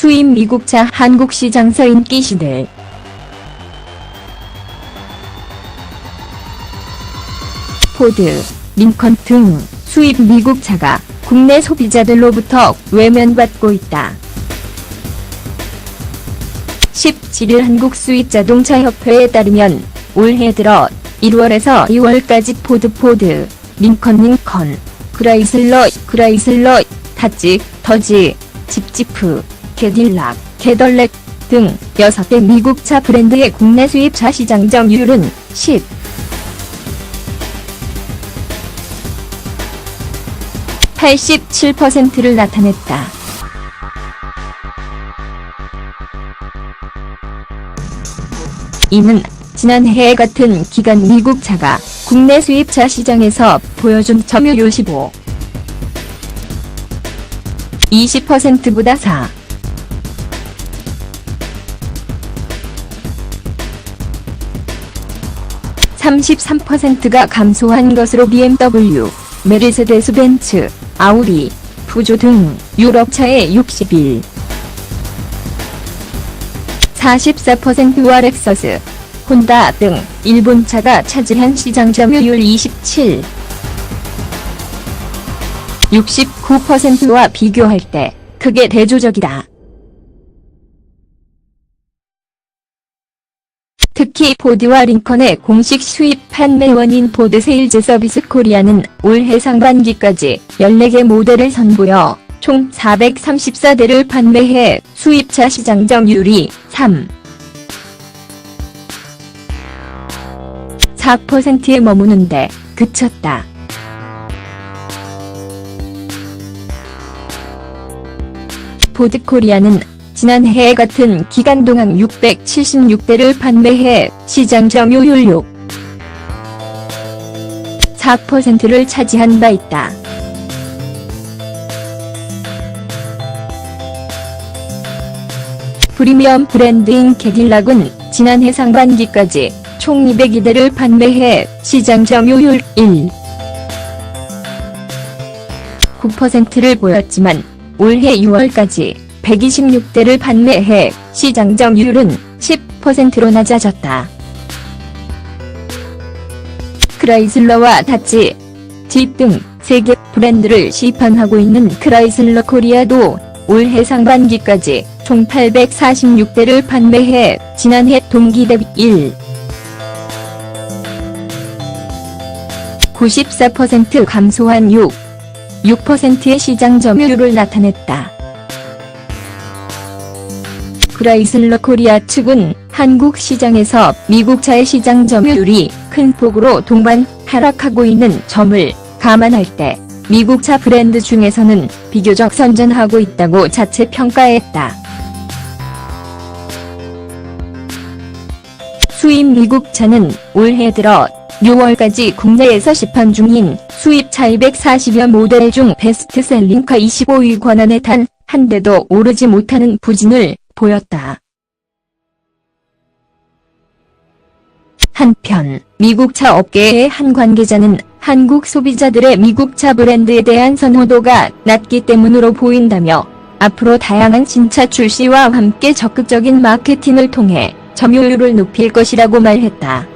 수입 미국차 한국 시장서 인기 시대. 포드, 링컨 등 수입 미국 차가 국내 소비자들로부터 외면받고 있다. 17일 한국 수입 자동차 협회에 따르면 올해 들어 1월에서 2월까지 포드 포드, 링컨 링컨, 크라이슬러 크라이슬러, 다지, 더지, 집지프, 캐딜락, 캐덜렉 등 6개 미국 차 브랜드의 국내 수입차 시장 점유율은 10. 87%를 나타냈다. 이는 지난해 같은 기간 미국 차가 국내 수입차 시장에서 보여준 점유율 15. 20%보다 4. 33%가 감소한 것으로 BMW, 메르세데스 벤츠, 아우디, 푸조 등 유럽차의 61. 44%와 렉서스, 혼다 등 일본차가 차지한 시장 점유율 27. 69%와 비교할 때 크게 대조적이다. 특히 포드와 링컨의 공식 수입 판매원인 포드 세일즈 서비스 코리아는 올해 상반기까지 14개 모델을 선보여 총 434대를 판매해 수입차 시장 점유율이 3. 4%에 머무는데 그쳤다. 포드 코리아는 지난해 같은 기간 동안 676대를 판매해 시장 점유율 6. 4%를 차지한 바 있다. 프리미엄 브랜드인 캐딜락은 지난해 상반기까지 총 202대를 판매해 시장 점유율 1. 9%를 보였지만 올해 6월까지 126대를 판매해 시장 점유율은 10%로 낮아졌다. 크라이슬러와 다치, 집 등 세계 브랜드를 시판하고 있는 크라이슬러 코리아도 올해 상반기까지 총 846대를 판매해 지난해 동기 대비 1. 94% 감소한 6. 6%의 시장 점유율을 나타냈다. 크라이슬러 코리아 측은 한국 시장에서 미국 차의 시장 점유율이 큰 폭으로 동반 하락하고 있는 점을 감안할 때 미국 차 브랜드 중에서는 비교적 선전하고 있다고 자체 평가했다. 수입 미국 차는 올해 들어 6월까지 국내에서 시판 중인 수입차 240여 모델 중 베스트셀링카 25위 권한에 단 한 대도 오르지 못하는 부진을 보였다. 한편 미국 차 업계의 한 관계자는 한국 소비자들의 미국 차 브랜드에 대한 선호도가 낮기 때문으로 보인다며 앞으로 다양한 신차 출시와 함께 적극적인 마케팅을 통해 점유율을 높일 것이라고 말했다.